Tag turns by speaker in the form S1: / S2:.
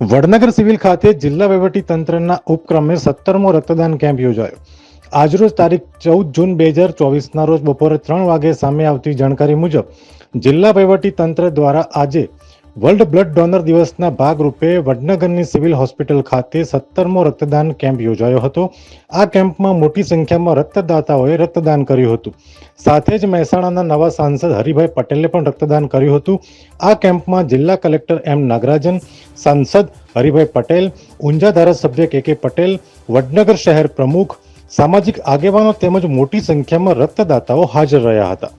S1: Vadnagar civil ખાતે જિલ્લા વહીવટી તંત્રના ઉપક્રમે સત્તરમો રક્તદાન કેમ્પ યોજાયો. આજરોજ તારીખ ચૌદ જૂન બે હજાર ચોવીસના રોજ બપોરે ત્રણ વાગે સામે આવતી જાણકારી મુજબ જિલ્લા વહીવટી તંત્ર દ્વારા આજે વર્લ્ડ બ્લડ ડોનર દિવસના ભાગરૂપે વડનગરની સિવિલ હોસ્પિટલ ખાતે સત્તરમો રક્તદાન કેમ્પ યોજાયો હતો. આ કેમ્પમાં મોટી સંખ્યામાં રક્તદાતાઓએ રક્તદાન કર્યું હતું. સાથે જ મહેસાણાના નવા સાંસદ હરિભાઈ પટેલે પણ રક્તદાન કર્યું હતું. આ કેમ્પમાં જિલ્લા કલેક્ટર એમ નાગરાજન, સાંસદ હરિભાઈ પટેલ, ઊંઝા ધારાસભ્ય કે કે પટેલ, વડનગર શહેર પ્રમુખ, સામાજિક આગેવાનો તેમજ મોટી સંખ્યામાં રક્તદાતાઓ હાજર રહ્યા હતા.